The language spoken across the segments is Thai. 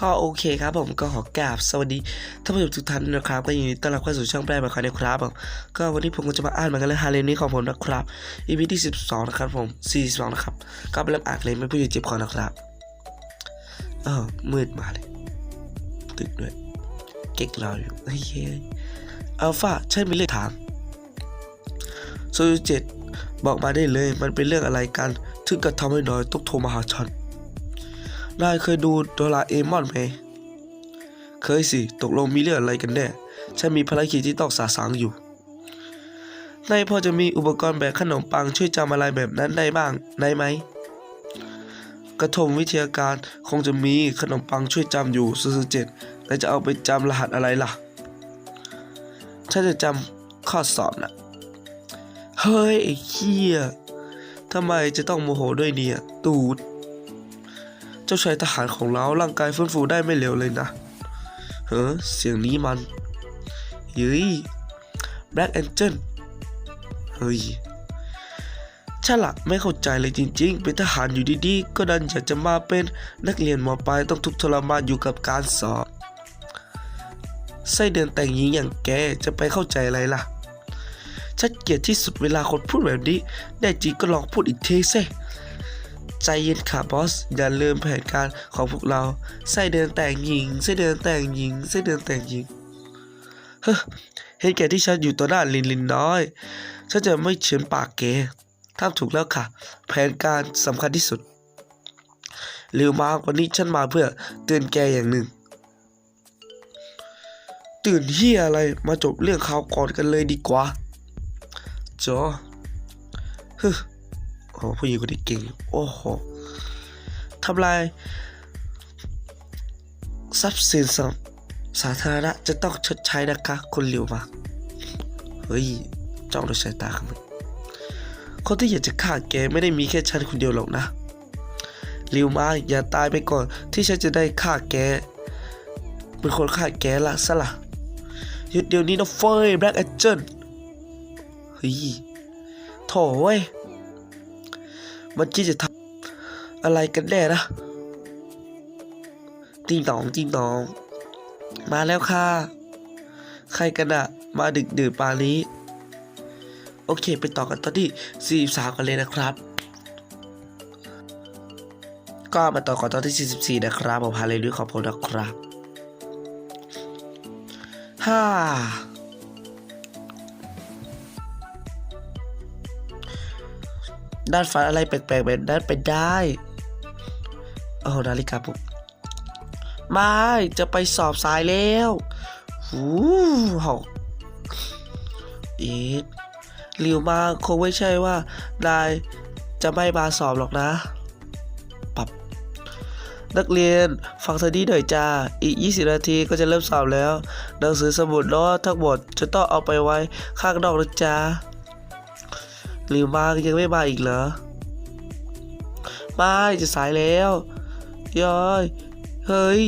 ก็โอเคครับผมก็ขอกราบสวัสดีท่านผู้ชมทุกท่านนะครับ ก็ยินดีต้อนรับเข้าสู่ช่องแปลมาคอยนะครับผมก็วันนี้ผมก็จะมาอ่านเหมือนกันเลยฮาเลมนี้ของผมนะครับ EP ที่ 12 นะครับผม42นะครับ ก็ไปเริ่มอ่านเลยไม่พูดเจ็บคอนะครับเออมืดมาเลยตึกด้วยเก๊กเราอยู่เฮ้ยเอัลฟาใช่มีเลขถามโซยูเจ็ดบอกมาได้เลยมันเป็นเรื่องอะไรกัน ถึงกับทำให้น้อยต้องโทรมาหาฉัน นายเคยดูโดราเอมอนไหม เคยสิ ตกลงมีเรื่องอะไรกันแน่ ฉันมีภารกิจที่ต้องสาสางอยู่ นายพอจะมีอุปกรณ์แบบขนมปังช่วยจำอะไรแบบนั้นได้บ้างได้ไหม กระทงวิทยาการคงจะมีขนมปังช่วยจำอยู่สุดเจ็ดแต่จะเอาไปจำรหัสอะไรล่ะ ฉันจะจำข้อสอบนะเฮ้ยไอ้เหี้ยทำไมจะต้องโมโหด้วยเนี่ย ตูด จ้าชายทหารของเราร่างกายฟื้นฟูได้ไม่เร็วเลยนะ เฮ้อเสียงนี้มันยุ้ยแบล็กแองเจิลเฮ้ยฉันละไม่เข้าใจเลยจริง ๆ เป็นทหารอยู่ดีๆ ก็ดันอยากจะมาเป็นนักเรียนมปลายต้องทุกข์ทรมานอยู่กับการสอบ ไส้เดือนแต่งหญิงอย่างแกจะไปเข้าใจอะไรล่ะ ฉันเกลียดที่สุดเวลาคนพูดแบบนี้แน่จริงก็ลองพูดอีกทีสิ ใจเย็นค่ะบอส อย่าลืมแผนการของพวกเราไส้เดือนแต่งหญิงไส้เดือนแต่งหญิงไส้เดือนแต่งหญิงเฮ้เห็นแก่ที่ฉันอยู่ต่อหน้าลินลินน้อย ฉันจะไม่เฉือนปากแกทำถูกแล้วค่ะ แผนการสำคัญที่สุดเร็วมาวันนี้ฉันมาเพื่อเตือนแกอย่างหนึ่ง ตื่นเฮียอะไรมาจบเรื่องข่าวก่อนกันเลยดีกว่าจอฮึ โอ้ผู้หญิงคนนี้เก่ง โอ้โหทำลาย ทรัพย์สินสสาธารณะจะต้องชดใช้นะคะคนเหลียวมาเฮ้ยจ้องด้วยสายตาครับคนที่อยากจะฆ่าแกไม่ได้มีแค่ฉันคนเดียวหรอกนะลียวมาอย่าตายไปก่อนที่ฉันจะได้ฆ่าแกเป็นคนฆ่าแกละซะละหยุดเดี๋ยวนี้นะเฟยแบล็กแอเจนเฮ้ยโถ่เว้ย มันคิดจะทำอะไรกันแน่นะติงตองติงตอง มาแล้วค่ะ ใครกันอะมาดึกดื่นปานนี้ โอเค ไปต่อกันตอนที่ 43 กันเลยนะครับ ก็มาต่อกันตอนที่ 44 นะครับผมพาเลยด้วยขอบคุณนะครับฮ่า ด้านฝันอะไรแปลกๆแบบนั้นไปได้โอ้นาฬิกาปลุกไม่จะไปสอบสายแล้วหูหอกอีกหลิวมาคงไม่ใช่ว่านายจะไม่มาสอบหรอกนะปรับ นักเรียนฟังเธอดีหน่อยจ้า อีก 20 นาทีก็จะเริ่มสอบแล้ว หนังสือสมุดโน้ตทั้งหมดจะต้องเอาไปไว้ข้างนอกนะจ๊ะ หรือมายังไม่มาอีกเหรอไม่จะสายแล้วย้อยเฮ้ย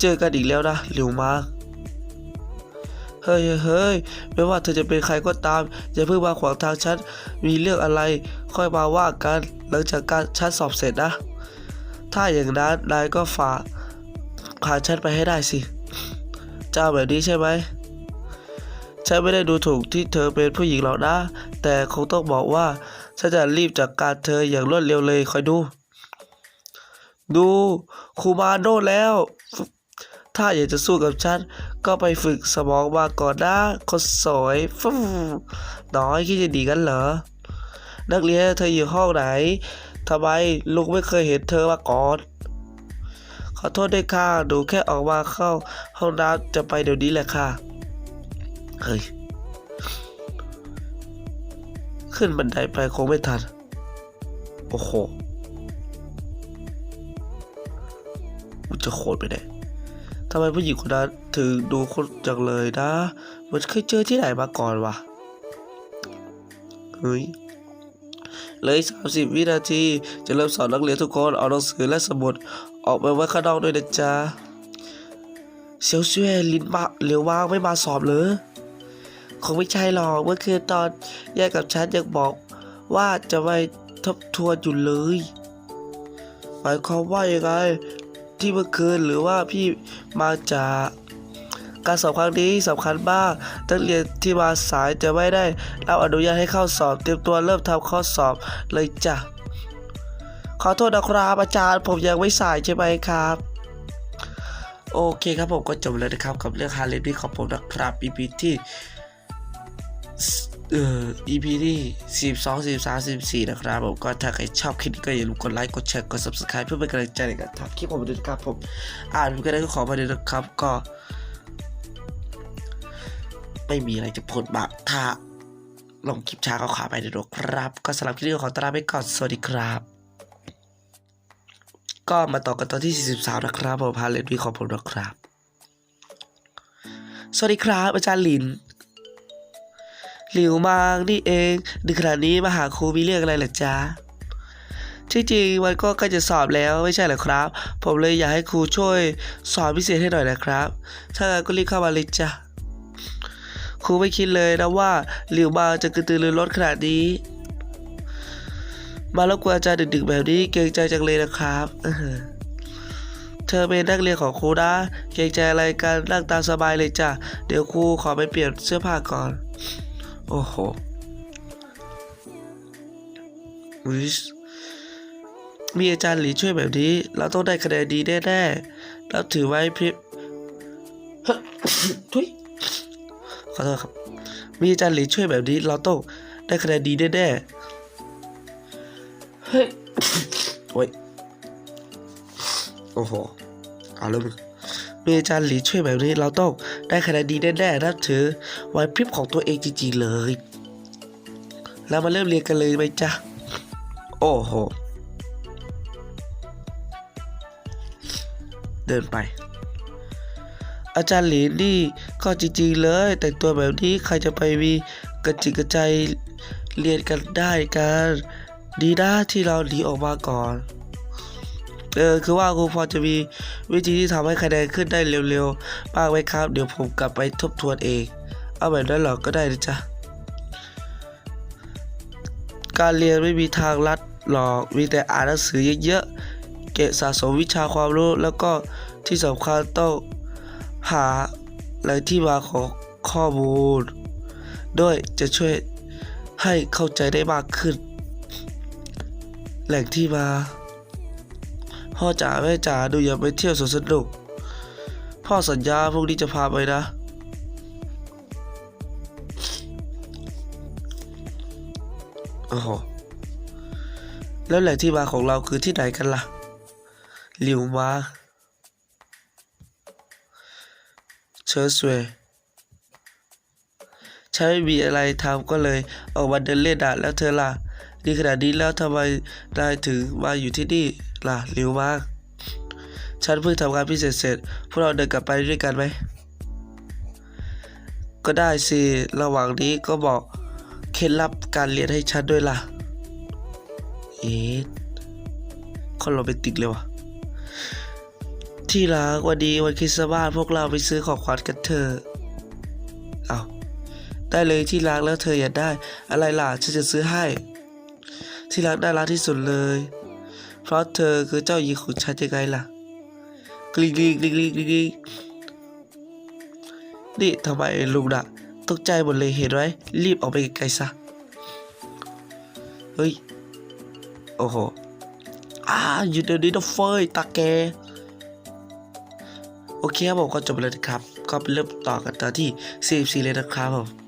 เจอกันอีกแล้วนะหลิวมาเฮ้ยเฮ้ยไม่ว่าเธอจะเป็นใครก็ตาม อย่าเพิ่งมาขวางทางฉัน มีเรื่องอะไรค่อยมาว่ากัน หลังจากการฉันสอบเสร็จนะ ถ้าอย่างนั้นนายก็ฝากพาฉันไปให้ได้สิ เจ้าแบบนี้ใช่ไหม ฉันไม่ได้ดูถูกที่เธอเป็นผู้หญิงหรอกนะ แต่คงต้องบอกว่า ฉันจะรีบจัดกการเธออย่างรวดเร็วเลยคอยดู ดูคูมาโนแล้ว ถ้าอยากจะสู้กับฉัน ก็ไปฝึกสมองมาก่อนนะคนสวยฟูน้อยคิดจะดีกันเหรอ นักเรียนเธออยู่ห้องไหนทำไมลุงไม่เคยเห็นเธอมาก่อนขอโทษด้วยค่ะ หนูแค่ออกมาเข้าห้องน้ำจะไปเดี๋ยวนี้แหละค่ะ เฮ้ย ขึ้นบันไดไปคงไม่ทัน โอ้โหมันจะโคตรไปไหนทำไมผู้หญิงคนนั้นถึงดูคนจังเลยนะ มันเคยเจอที่ไหนมาก่อนวะ เฮ้ยเลยสามสิบวินาที จะเริ่มสอนนักเรียนทุกคน เอาหนังสือและสมุดออกไปไว้ข้างนอกด้วยนะจ๊ะเซียวเซ่ลินมาเร็วมากไม่มาสอบเลย คงไม่ใช่หรอกเมื่อคืนตอนแยกกับฉันยังบอกว่าจะไปทบทวนอยู่เลยหมายความว่ายังไงที่เมื่อคืนหรือว่าพี่มาจากการสอบครั้งนี้สำคัญมากนักเรียนที่มาสายจะไม่ได้รับอนุญาตให้เข้าสอบ เตรียมตัวเริ่มทำข้อสอบเลยจ้ะ ขอโทษนะครับอาจารย์ผมยังไม่สายใช่ไหมครับ โอเคครับผมก็จบเลยนะครับกับเรื่องฮาเลนนี่ของผมนะครับ EP ที่ เอ่อ EP ที่12 13 14 นะครับผมก็ถ้าใครชอบคลิปนี้ก็อย่าลืมกดไลค์ กดแชร์ กด subscribe เพื่อเป็นกำลังใจในการทำคลิปผมด้วยครับผม อ่านก็ได้ก็ขอมาเลยนะครับ ก็ ไม่มีอะไรจะพูดมากถ้าลงคลิปช้าก็ขอไปเดี๋ยวครับ ก็สำหรับคลิปนี้ก็ขอตวลาไปก่อน สวัสดีครับ ก็มาต่อกันตอนที่ 43 นะครับผมพาเลนวีของผมนะครับ สวัสดีครับ อาจารย์ลิน หลิวมางนี่เองดึกขนาดนี้มาหาครูมีเรื่องอะไรเหรอจ๊ะที่จริงมันก็ใกล้จะสอบแล้วไม่ใช่เหรอครับ ผมเลยอยากให้ครูช่วยสอนพิเศษให้หน่อยนะครับ ถ้างั้นก็รีบเข้ามาเลยจ้ะครูไม่คิดเลยนะว่าหลิวมางจะกระตือรือร้นขนาดนี้ มารบกวนอาจารย์ดึกๆแบบนี้เกรงใจจังเลยนะครับเออเธอเป็นนักเรียนของครูนะ เกรงใจอะไรกันนั่งตามสบายเลยจ้ะ เดี๋ยวครูขอไปเปลี่ยนเสื้อผ้าก่อน โอ้โหมีอาจารย์หลีช่วยแบบนี้ เราต้องได้คะแนนดีแน่ๆแล้วถือไว้พิบทุยขอโทษครับ มีอาจารย์หลีช่วยแบบนี้ เราต้องได้คะแนนดีแน่ๆเฮ้ยโอ้ยโอ้โหเอาแล้วมึงมีอาจารย์หลีช่วยแบบนี้ เราต้อง ได้คะแนนดีแน่ๆนับถือไหวพริบของตัวเองจริงๆเลยแล้วมาเริ่มเรียนกันเลยไหมจ๊ะ โอ้โห เดินไป อาจารย์หลีนี่ก็จริงๆเลย แต่งตัวแบบนี้ใครจะไปมีกระจิกกระใจเรียนกันได้กันดีนะที่เราหนีออกมาก่อน เออคือว่าครูพอจะมีวิธีที่ทำให้คะแนนขึ้นได้เร็วๆบ้างไหมครับ เดี๋ยวผมกลับไปทบทวนเอง เอาแบบนั้นหรอก็ได้นะจ๊ะการเรียนไม่มีทางลัดหรอกมีแต่อ่านหนังสือเยอะๆเก็บสะสมวิชาความรู้แล้วก็ที่สำคัญต้องหาแหล่งที่มาของข้อมูล ด้วยจะช่วยให้เข้าใจได้มากขึ้น แหล่งที่มา พ่อจ๋าแม่จ๋าดูอย่าไปเที่ยวสวนสนุก พ่อสัญญาพรุ่งนี้จะพาไปนะ โอ้โห แล้วแหล่งที่มาของเราคือที่ไหนกันล่ะ หลิวมาเชิญสวยฉันไม่มีอะไรทำก็เลยออกมาเดินเล่นอะแล้วเธอล่ะดีขนาดนี้แล้วทำไมนายถึงมาอยู่ที่นี่ ล่ะหิวมาก ฉันเพิ่งทำงานพิเศษเสร็จ พวกเราเดินกลับไปด้วยกันไหม ก็ได้สิ ระหว่างนี้ก็บอกเคล็ดลับการเรียนให้ฉันด้วยล่ะ เอ๊ะคนเราเป็นติกเลยวะที่รักวันดีวันคริสต์มาสพวกเราไปซื้อของขวัญกันเถอะเอาได้เลยที่รักแล้วเธออยากได้ อะไรล่ะฉันจะซื้อให้ ที่รักน่ารักที่สุดเลย เพราะเธอคือเจ้าหญิงของฉันยังไงล่ะ กริ๊งกริ๊งกริ๊งกริ๊งกริ๊งกนี่ทำไมลุงน่ะตกใจหมดเลยเห็นไหมรีบออกไปไกลๆซะ เฮ้ย โอ้โหอ่าอยู่เดี๋ยวนี้นะเฟยตาแก โอเคครับผมก็จบแล้วนะครับ ก็ไปเริ่มต่อกันตอนที่ 44 เลยนะครับผม